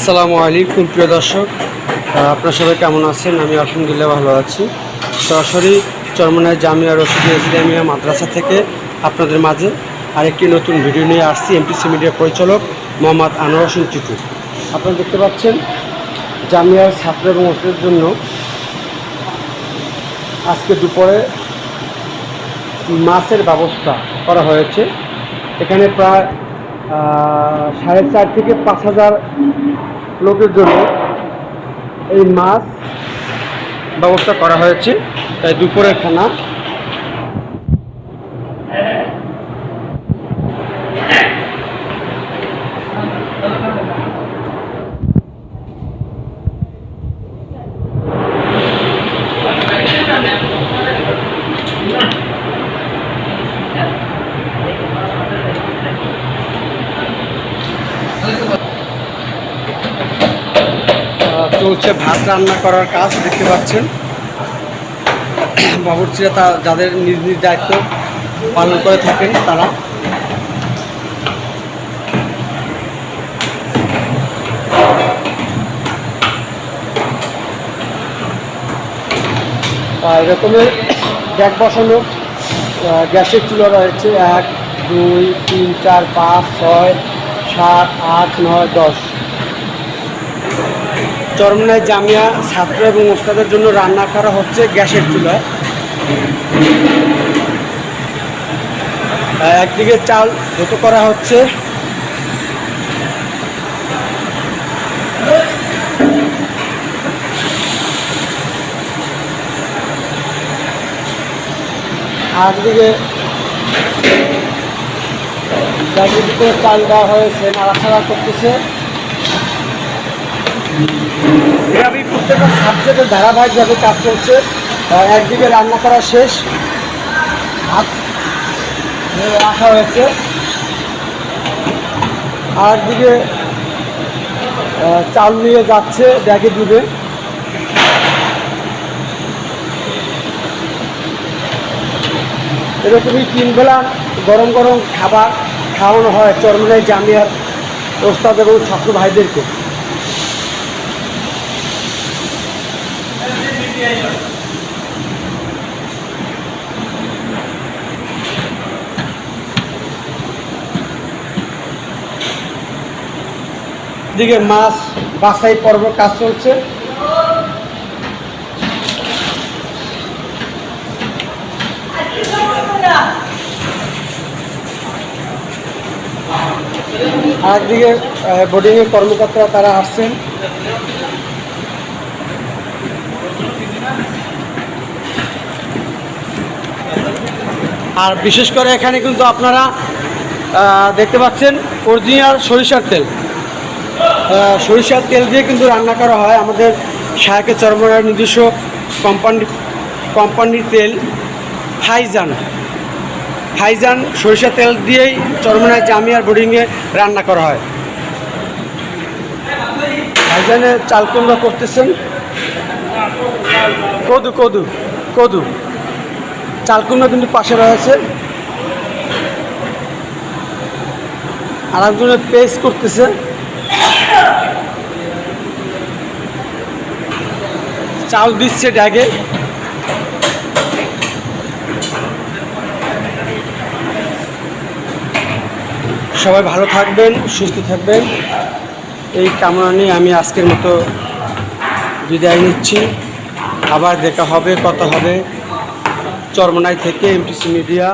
আসসালামু আলাইকুম, প্রিয় দর্শক। আপনার সবাই কেমন আছেন? আমি আলহামদুলিল্লাহ ভালো আছি। সরাসরি চরমনায় জামিয়া রশিদুল ইসলামিয়া মাদ্রাসা থেকে আপনাদের মাঝে আরেকটি নতুন ভিডিও নিয়ে আসছি এমপিসি মিডিয়া পরিচালক মোহাম্মদ আনোয়ার হোসেন টিটু আপনারা দেখতে পাচ্ছেন, জামিয়ার ছাত্র এবং ওস্তাদের জন্য আজকে দুপুরে মাছের ব্যবস্থা করা হয়েছে। এখানে প্রায় সাড়ে চার থেকে পাঁচ হাজার লোকের জন্য এই মাছ ব্যবস্থা করা হয়েছে। তাই দুপুরের খানা চলছে ভাত রান্না করার কাজ দেখতে পাচ্ছেন। বাবুর্চিরা তা যাদের নিজ নিজ দায়িত্ব পালন করে থাকেন তারা। এরকমের গ্যাস বসানো গ্যাসের চুলা রয়েছে এক, দুই, তিন, চার, পাঁচ, ছয়, সাত, আট, নয়, দশ। চরমনায় জামিয়া ছাত্র এবং ওস্তাদের জন্য রান্না করা হচ্ছে গ্যাসের চুলায়। একদিকে চাল ধুতো করা হচ্ছে। আর একদিকে গ্যাসের চাল দেওয়া হয়েছে, নাড়াচাড়া করতেছে। এভাবেই প্রত্যেকটা সাবজেক্টের ধারাবাহিকভাবে কাজ চলছে। একদিকে রান্না করা শেষ। ভাত রাখা হয়েছে। আর একদিকে চাল নিয়ে যাচ্ছে, ব্যাগে দিবে। এরকমই তিন বেলা গরম গরম খাবার খাওয়ানো হয় চরমনাই জামিয়ার ওস্তাদ এবং ছাত্র ভাইদেরকে। দিকে মাছ বাছাই পর্ব কাজ চলছে। আর একদিকে বোর্ডিংয়ের কর্মকর্তারা তারা আসছেন। আর বিশেষ করে এখানে কিন্তু আপনারা দেখতে পাচ্ছেন অরিজিনাল সরিষার তেল। সরিষার তেল দিয়ে কিন্তু রান্না করা হয়। আমাদের শায়কে চরমরার নিজস্ব কোম্পানি কোম্পানির তেল হাইজান হাইজান সরিষা তেল দিয়েই চরমনায় জামিয়ার বোর্ডিংয়ে রান্না করা হয়। হাইজানে চাল কুমড়া করতেছেন। কদু কদু কদু। চাল কুমড়া কিন্তু পাশে রয়েছে। আর একজনের পেস্ট করতেছে। চাল দিচ্ছে ড্যাগে সবাই ভালো থাকবেন, সুস্থ থাকবেন। এই কামনা নিয়ে আমি আজকের মতো বিদায় নিচ্ছি। আবার দেখা হবে, কথা হবে। চরমনাই থেকে এমটিসি মিডিয়া